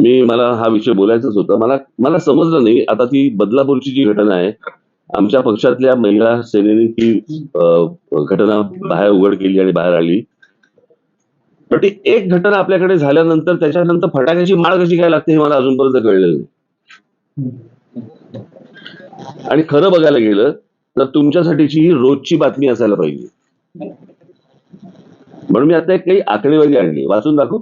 मी मला हा विषय बोलायचाच होता. मला मला समजलं नाही. आता ती बदलापूरची जी घटना आहे आमच्या पक्षातल्या महिला सेनेने ती घटना बाहेर उघड केली आणि बाहेर आली. पण ती एक घटना आपल्याकडे झाल्यानंतर त्याच्यानंतर फटाक्याची माळ कशी काय लागते हे मला अजूनपर्यंत कळलेलं नाही. आणि खरं बघायला गेलं तर तुमच्यासाठीची ही रोजची बातमी असायला पाहिजे. म्हणून मी आता एक काही आकडेवारी आणली. वाचून दाखवू.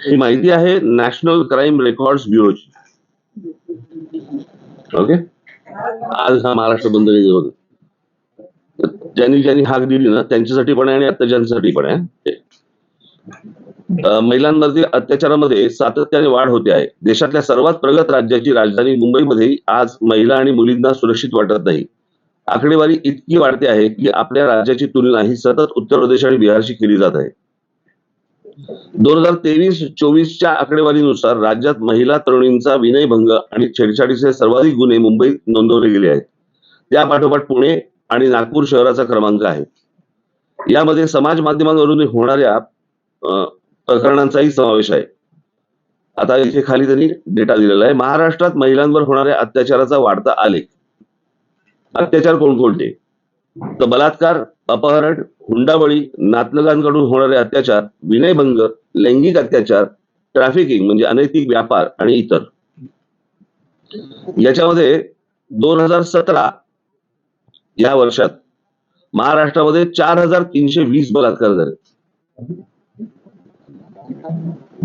ही माहिती आहे नॅशनल क्राईम रेकॉर्ड ब्युरोची ओके आज हा महाराष्ट्र बंद नाही ज्यांनी ज्यांनी हाक दिली ना त्यांच्यासाठी पण आहे आणि अत्याचारांसाठी पण आहे. अं, अत्याचारामध्ये सातत्याने वाढ होते आहे. देशातल्या सर्वात प्रगत राज्याची राजधानी मुंबईमध्ये आज महिला आणि मुलींना सुरक्षित वाटत नाही. आकडेवारी इतकी वाढते आहे की आपल्या राज्याची तुलना ही सतत उत्तर प्रदेश आणि बिहारशी केली जात आहे. दोन हजार तेवीस चोवीसच्या आकडेवारीनुसार राज्यात महिला तरुणींचा विनयभंग आणि छेडछाडीचे सर्वाधिक गुन्हे मुंबईत नोंदवले गेले आहेत. त्यापाठोपाठ पुणे आणि नागपूर शहराचा क्रमांक आहे. यामध्ये समाज माध्यमांवरून होणाऱ्या प्रकरणांचाही समावेश आहे. आता इथे खाली त्यांनी डेटा दिलेला आहे. महाराष्ट्रात महिलांवर होणाऱ्या अत्याचाराचा वाढता आलेख. अत्याचार कोणकोणते तर बलात्कार अपहरण हुंडाबळी नातलगांकडून होणारे अत्याचार विनयभंग लैंगिक अत्याचार ट्रॅफिकिंग म्हणजे अनैतिक व्यापार आणि इतर. याच्यामध्ये दोन हजार सतरा या वर्षात महाराष्ट्रामध्ये चार हजार तीनशे वीस बलात्कार झाले.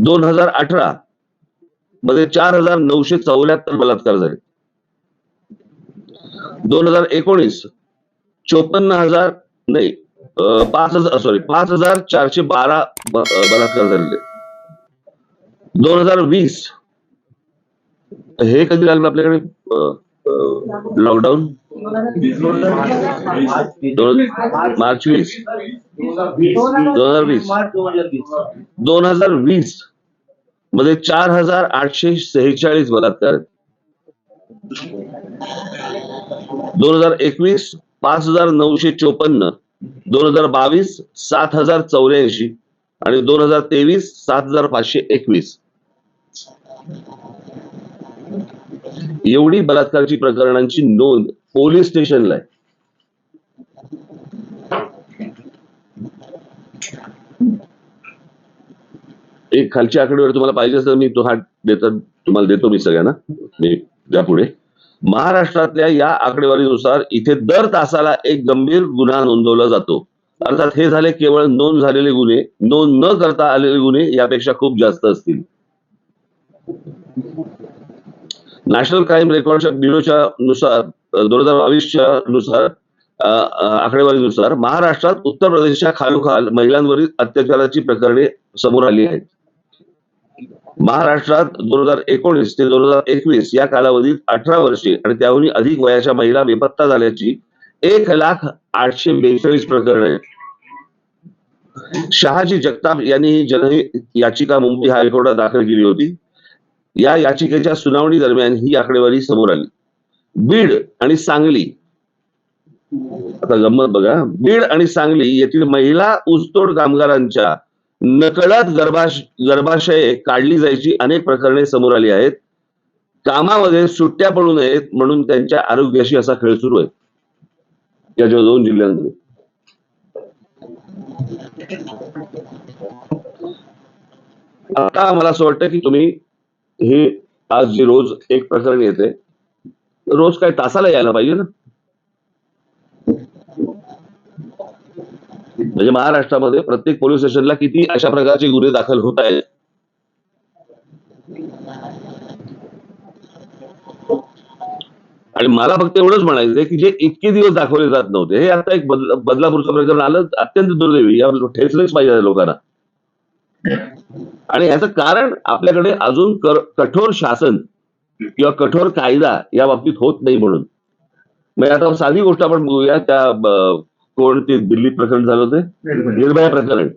दोन हजार अठरा मध्ये चार हजार नऊशे चौऱ्याहत्तर बलात्कार झाले. दोन हजार एकोणीस चोपन्न हजार नाही पाच हजार सॉरी पाच हजार चारशे बारा बलात्कार झालेले. दोन हजार वीस हे कधी लागलं आपल्याकडे? लॉकडाऊन मार्च वीस. दोन हजार वीस. दोन हजार वीस. मध्ये चार हजार आठशे सेहेचाळीस बलात्कार. दोन हजार एकवीस पाच हजार नऊशे चोपन्न. दोन हजार बावीस सात हजार चौऱ्याऐंशी. आणि दोन हजार तेवीस सात हजार पाचशे एकवीस. एवढी बलात्कारची प्रकरणांची नोंद पोलीस स्टेशनला आहे. एक खालची आकडेवारी तुम्हाला पाहिजे असेल तर मी तो हा देतो तुम्हाला देतो मी सगळ्यांना. मी त्यापुढे. महाराष्ट्रातल्या या आकडेवारीनुसार इथे दर तासाला एक गंभीर गुन्हा नोंदवला जातो. अर्थात हे झाले केवळ नोंद झालेले गुन्हे. नोंद न करता आलेले गुन्हे यापेक्षा खूप जास्त असतील. नॅशनल क्राईम रेकॉर्डच्या ब्युरोच्या नुसार दोन हजार बावीसच्या नुसार आकडेवारीनुसार महाराष्ट्रात उत्तर प्रदेशच्या खालोखाल महिलांवरील अत्याचाराची प्रकरणे समोर आली आहेत. महाराष्ट्रात दोन हजार एकोणीस ते दोन हजार एकवीस या कालावधीत अठरा वर्षे आणि त्याहून अधिक वयाच्या महिला बेपत्ता झाल्याची एक लाख आठशे बेचाळीस प्रकरण आहेत. शहाजी जगताप यांनी ही जनहित याचिका मुंबई हायकोर्टात दाखल केली होती. या याचिकेच्या सुनावणी दरम्यान ही आकडेवारी समोर आली. बीड आणि सांगली. आता गंमत बघा. बीड आणि सांगली येथील महिला ऊसतोड कामगारांच्या नकळत गर्भाश गर्भाशये काढली जायची अनेक प्रकरणे समोर आली आहेत. कामामध्ये सुट्ट्या पडू नयेत म्हणून त्यांच्या आरोग्याशी असा खेळ सुरू आहे. याच्या दोन जिल्ह्यांमध्ये. आता मला असं वाटतं की तुम्ही हे आज जी रोज एक प्रकरण येते रोज काय तासाला यायला पाहिजे ना? म्हणजे महाराष्ट्रामध्ये प्रत्येक पोलीस स्टेशनला किती अशा प्रकारचे गुन्हे दाखल होत आहेत? आणि मला फक्त एवढंच म्हणायचं आहे की जे इतके दिवस दाखवले जात नव्हते हे आता एक बदला बदलापूरचं प्रकरण आलं अत्यंत दुर्दैवी या ठेचलंच पाहिजे लोकांना. आणि याचं कारण आपल्याकडे अजून कठोर शासन किंवा कठोर कायदा या बाबतीत होत नाही म्हणून. म्हणजे आता साधी गोष्ट आपण बघूया त्या कोण ते दिल्लीत प्रकरण झालं होते? निर्भया. प्रकरण.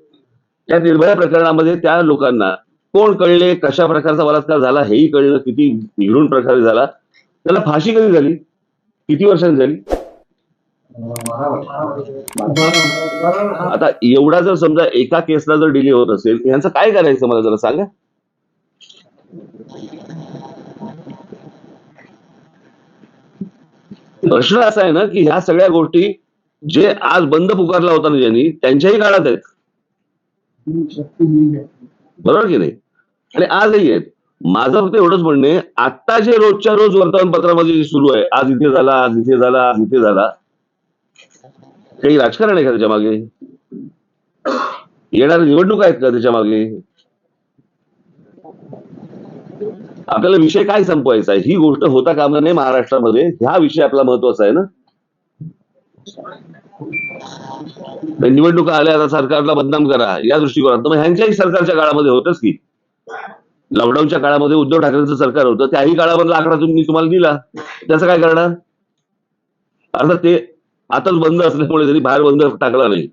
या निर्भया प्रकरणामध्ये त्या लोकांना कोण कळले कशा प्रकारचा बलात्कार झाला हेही कळलं किती निघून प्रकारे झाला त्याला फाशी कधी झाली? किती वर्षांनी झाली? आता एवढा जर समजा एका केसला जर डिले होत असेल यांचं काय करायचं मला जरा सांगा? प्रश्न असा आहे ना की ह्या सगळ्या गोष्टी जे आज बंद पुकारला होता ना ज्यांनी त्यांच्याही काळात आहेत. बरोबर की नाही? आणि आजही आहेत. माझं फक्त एवढंच म्हणणे आता जे रोजच्या रोज वर्तमानपत्रामध्ये जे सुरू आहे आज इथे झाला आज इथे झाला आज इथे झाला काही राजकारण आहे का त्याच्यामागे? येणाऱ्या निवडणूक आहेत का त्याच्यामागे? आपल्याला विषय काय संपवायचा आहे? ही गोष्ट होता कामा नाही महाराष्ट्रामध्ये. ह्या विषय आपला महत्त्वाचा आहे ना? निवडणुका आल्या आता सरकारला बदनाम करा या दृष्टिकोनात. मग ह्यांच्याही सरकारच्या काळामध्ये होतच की. लॉकडाऊनच्या काळामध्ये उद्धव ठाकरेंचं सरकार होतं. त्याही काळामधला आकडा तुम्ही तुम्हाला दिला. त्याचं काय करणार? अर्थात ते आताच बंद असल्यामुळे त्यांनी बाहेर बंद टाकला नाही.